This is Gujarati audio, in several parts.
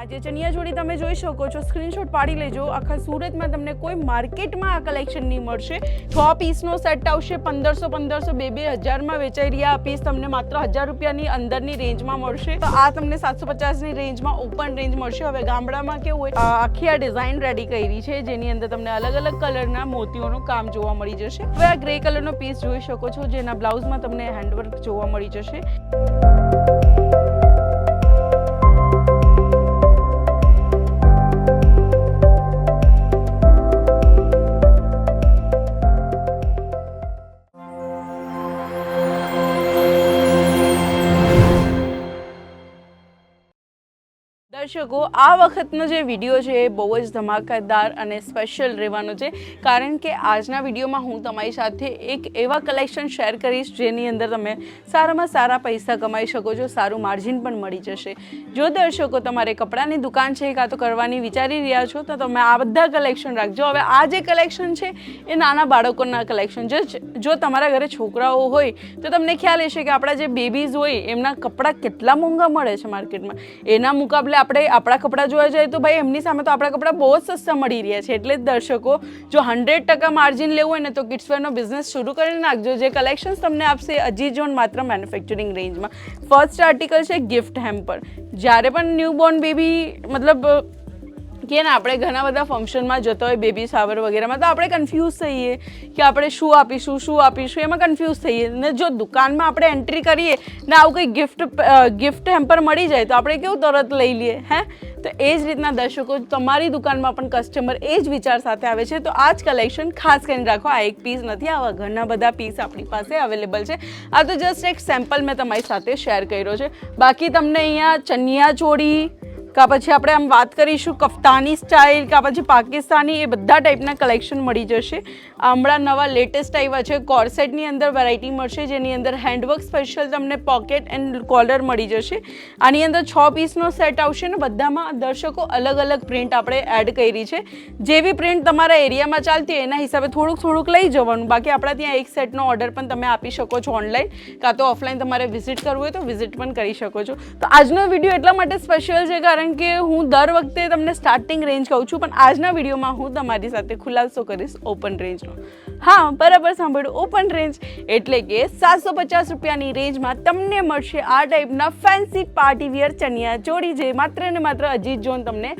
આ જે ચણિયા ચોળી તમે જોઈ શકો છો. સ્ક્રીનશોટ પાડી લેજો. આખા સુરતમાં તમને કોઈ માર્કેટમાં આ કલેક્શન નહીં મળશે. છ પીસનો સેટ આવશે. પંદરસો પંદરસો બે બે હજારમાં વેચાઈ રહ્યા આ પીસ. તમને માત્ર હજાર રૂપિયાની અંદરની રેન્જમાં મળશે. તો આ તમને સાતસો પચાસની રેન્જમાં ઓપન રેન્જ મળશે. હવે ગામડામાં કેવું હોય આખી આ ડિઝાઇન રેડી કરી છે. જેની અંદર તમને અલગ અલગ કલરના મોતીઓનું કામ જોવા મળી જશે. હવે આ ગ્રે કલરનો પીસ જોઈ શકો છો. જેના બ્લાઉઝમાં તમને હેન્ડવર્ક જોવા મળી જશે. દર્શકો, આ વખતનો જે વીડિયો છે એ બહુ જ ધમાકેદાર અને સ્પેશિયલ રહેવાનો છે. કારણ કે આજના વિડીયોમાં હું તમારી સાથે એક એવા કલેક્શન શેર કરીશ જેની અંદર તમે સારામાં સારા પૈસા કમાઈ શકો છો, સારું માર્જિન પણ મળી જશે. જો દર્શકો તમારે કપડાની દુકાન છે કાં તો કરવાની વિચારી રહ્યા છો, તો તમે આ બધા કલેક્શન રાખજો. હવે આ જે કલેક્શન છે એ નાના બાળકોના કલેક્શન જો જો તમારા ઘરે છોકરાઓ હોય, તો તમને ખ્યાલ હશે કે આપણા જે બેબીઝ હોય, એમના કપડાં કેટલા મોંઘા મળે છે માર્કેટમાં એના મુકાબલે આપણે આપણા કપડાં જોવા જઈએ તો ભાઈ એમની સામે તો આપણા કપડાં બહુ જ સસ્તા મળી રહ્યા છે. એટલે જ દર્શકો, જો હંડ્રેડ ટકા માર્જિન લેવું હોય ને તો કિડ્સવેરનો બિઝનેસ શરૂ કરી નાખજો. જે કલેક્શન્સ તમને આપશે અજીજોન માત્ર મેન્યુફેક્ચરિંગ રેન્જમાં ફર્સ્ટ આર્ટિકલ છે ગિફ્ટ હેમ્પર જ્યારે પણ ન્યૂબોર્ન બેબી મતલબ કે ને, આપણે ઘણા બધા ફંક્શનમાં જતા હોય બેબી શાવર વગેરેમાં, તો આપણે કન્ફ્યુઝ થઈએ કે આપણે શું આપીશું શું આપીશું, એમાં કન્ફ્યુઝ થઈએ. ને જો દુકાનમાં આપણે એન્ટ્રી કરીએ, ને આવું કંઈ ગિફ્ટ ગિફ્ટ હેમ્પર મળી જાય, તો આપણે કેવું તરત લઈ લઈએ, હે? તો એ જ રીતના દર્શકો, તમારી દુકાનમાં પણ કસ્ટમર એ જ વિચાર સાથે આવે છે. તો આ જ કલેક્શન ખાસ કરીને રાખો, આ એક પીસ નથી, આવા ઘણા બધા પીસ આપણી પાસે અવેલેબલ છે. આ તો જસ્ટ એક સેમ્પલ મેં તમારી સાથે શેર કર્યો છે. બાકી તમને અહીંયા ચનિયા ચોળી કા પછી આપણે આમ વાત કરીશું કફતાની સ્ટાઇલ કા પછી પાકિસ્તાની, એ બધા ટાઈપના કલેક્શન મળી જશે. હમણાં નવા લેટેસ્ટ આવ્યા છે, કોર્સેટની અંદર વેરાયટી મળશે, જેની અંદર હેન્ડવર્ક સ્પેશિયલ તમને પોકેટ એન્ડ કોલર મળી જશે. આની અંદર છ પીસનો સેટ આવશે ને બધામાં દર્શકો અલગ અલગ પ્રિન્ટ આપણે એડ કરી છે. જેવી પ્રિન્ટ તમારા એરિયામાં ચાલતી હોય, એના હિસાબે થોડુંક થોડુંક લઈ જવાનું. બાકી આપણા ત્યાં એક સેટનો ઓર્ડર પણ તમે આપી શકો છો ઓનલાઈન કાં તો ઓફલાઈન તમારે વિઝિટ કરવું હોય તો વિઝિટ પણ કરી શકો છો. તો આજનો વીડિયો એટલા માટે સ્પેશિયલ છે, કારણ કે હું દર વખતે તમને સ્ટાર્ટિંગ રેન્જ કહું છું, પણ આજના વિડીયોમાં હું તમારી સાથે ખુલાસો કરીશ ઓપન રેન્જનો હા, બરાબર સાંભળ્યું. ઓપન રેન્જ એટલે કે સાતસો પચાસ રૂપિયાની રેન્જમાં તમને મળશે આ ટાઈપના fancy party wear chaniya choli જે માત્ર ને માત્ર અજીત જોન તમને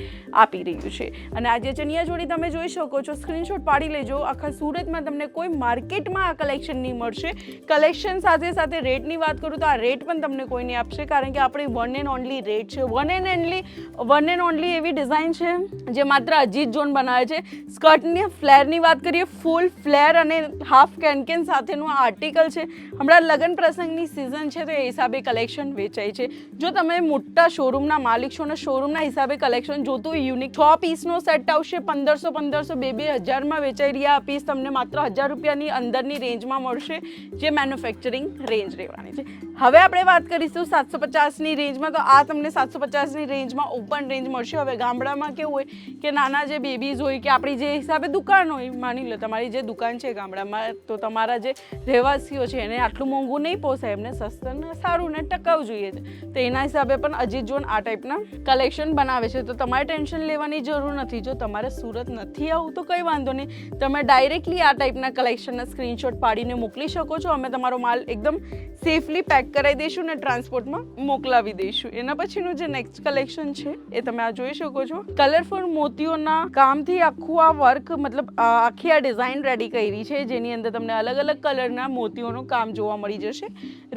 આપી રહ્યું છે. અને આ જે ચણિયા ચોળી તમે જોઈ શકો છો સ્ક્રીનશોટ પાડી લેજો. આખા સુરતમાં તમને કોઈ માર્કેટમાં આ કલેક્શન નહીં મળશે. કલેક્શન સાથે સાથે રેટની વાત કરું તો આ રેટ પણ તમને કોઈ નહીં આપશે, કારણ કે આપણી વન એન્ડ ઓનલી રેટ છે. One and only one and only એવી ડિઝાઇન છે જે માત્ર અજીત જોન બનાવે છે. સ્કર્ટની ફ્લેરની વાત કરીએ ફૂલ ફ્લેર અને હાફ કેનકેન સાથેનું આ આર્ટિકલ છે. હમણાં લગ્ન પ્રસંગની સિઝન છે તો એ હિસાબે કલેક્શન વેચાય છે. જો તમે મોટા શોરૂમના માલિક છો અને શોરૂમના હિસાબે કલેક્શન જોતું યુનિક છ પીસનો સેટ આવશે પંદરસો પંદરસો બે બે હજારમાં વેચાઈ રહ્યા. પીસ તમને માત્ર હજાર રૂપિયાની અંદરની રેન્જમાં મળશે, જે મેન્યુફેક્ચરિંગ રેન્જ રહેવાની છે. હવે આપણે વાત કરીશું સાતસો પચાસની રેન્જમાં તો આ તમને સાતસો પચાસની રેન્જમાં ઓપન રેન્જ મળશે. હવે ગામડામાં કેવું હોય કે નાના જે બેબીઝ હોય કે આપણી જે હિસાબે દુકાન હોય, માની લો તમારી જે દુકાન છે ગામડામાં, તો તમારા જે રહેવાસીઓ છે એને આટલું મોંઘું નહીં પોસાય, એમને સસ્તું ને સારું ને ટકાઉ જોઈએ છે. તો એના હિસાબે પણ અજીત જોન આ ટાઈપના કલેક્શન બનાવે છે. તો તમારે ટેન્શન લેવાની જરૂર નથી. જો તમારે સુરત નથી આવું, તો કંઈ વાંધો નહીં. તમે ડાયરેક્ટલી આ ટાઈપના કલેક્શનના સ્ક્રીનશોટ પાડીને મોકલી શકો છો. અમે તમારો માલ એકદમ સેફલી પેક કરાવી દઈશું ને ટ્રાન્સપોર્ટમાં મોકલાવી દઈશું. એના પછીનું જે નેક્સ્ટ કલેક્શન છે, એ તમે આ જોઈ શકો છો. કલરફુલ મોતીઓના કામથી આખું આ વર્ક મતલબ આખી આ ડિઝાઇન રેડી કરી છે, જેની અંદર તમને અલગ અલગ કલરના મોતીઓનું કામ જોવા મળી જશે.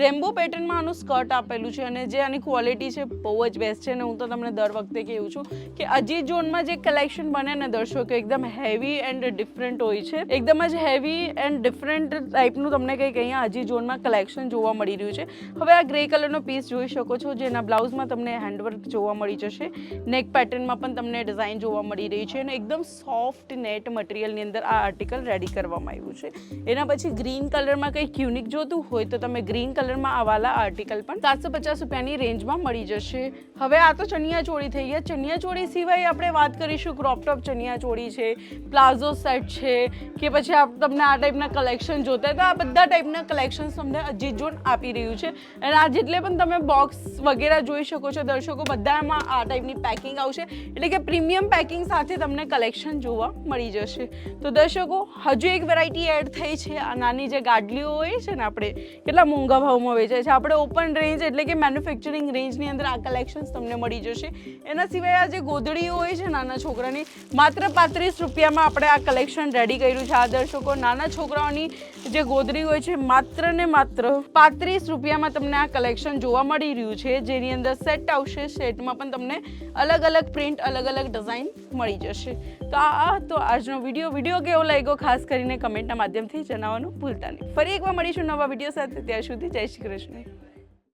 રેમ્બો પેટર્નમાં આનું સ્કર્ટ આપેલું છે અને જે આની ક્વોલિટી છે, બહુ જ બેસ્ટ છે અને હું તો તમને દર વખતે કહું છું કે અજીત ઝોનમાં જે કલેક્શન બને ને દર્શકો એકદમ હેવી એન્ડ ડિફરન્ટ હોય છે. એકદમ જ હેવી એન્ડ ડિફરન્ટ ટાઈપનું તમને કંઈક અહીંયા અજીત ઝોનમાં કલેક્શન જોવા મળી રહ્યું છે. હવે આ ગ્રે કલરનો પીસ જોઈ શકો છો, જેના બ્લાઉઝમાં તમને હેન્ડવર્ક જોવા મળી જશે. નેક પેટર્નમાં પણ તમને ડિઝાઇન જોવા મળી રહી છે અને એકદમ સોફ્ટ નેટ મટીરિયલની અંદર આ આર્ટિકલ રેડી કરવામાં આવ્યું છે. એના પછી ગ્રીન કલરમાં કંઈક યુનિક જોતું હોય તો તમે ગ્રીન કલરમાં આવાલા આર્ટિકલ પણ સાતસો પચાસ રૂપિયાની રેન્જમાં મળી જશે. હવે આ તો ચણિયા ચોળી થઈ ગયા. ચણિયા ચોળી સિવાય આપણે વાત કરીશું ક્રોપટોપ ચણિયા ચોળી છે પ્લાઝો સેટ છે, કે પછી તમને આ ટાઈપના કલેક્શન જોતા તો આ બધા ટાઈપના કલેક્શન્સ તમને અજીત જોન આપી રહ્યું છે. અને આ જેટલે પણ તમે બોક્સ વગેરે જોઈ શકો છો, દર્શકો, બધામાં આ ટાઈપની પેકિંગ આવશે. એટલે કે પ્રીમિયમ પેકિંગ સાથે તમને કલેક્શન જોવા મળી જશે. તો દર્શકો, હજુ એક વેરાયટી એડ થઈ છે. આ નાની જે ગાડલીઓ હોય છે ને આપણે, કેટલા મોંઘા ભાવમાં વેચાય છે. આપણે ઓપન રેન્જ એટલે કે મેન્યુફેક્ચરિંગ રેન્જની અંદર આ કલેક્શન્સ તમને મળી જશે. એના સિવાય આ જે ગોદડીઓ હોય છે નાના છોકરાની, માત્ર પાંત્રીસ રૂપિયામાં આપણે આ કલેક્શન રેડી કર્યું છે. આ દર્શકો, નાના છોકરાઓની જે ગોદડી હોય છે, માત્ર ને માત્ર પાંત્રીસ રૂપિયામાં તમને આ કલેક્શન જોવા મળી રહ્યું છે, જેની અંદર સેટ આવશે સેટમાં પણ તમને અલગ અલગ પ્રિન્ટ અલગ અલગ ડિઝાઇન મળી જશે. તો આ તો આજનો વીડિયો વીડિયો કેવો લાગ્યો? ખાસ કરીને કમેન્ટના માધ્યમથી જણાવવાનું ભૂલતા નહીં. ફરી એકવાર મળીશું નવા વીડિયો સાથે. ત્યાં સુધી જય શ્રી કૃષ્ણ.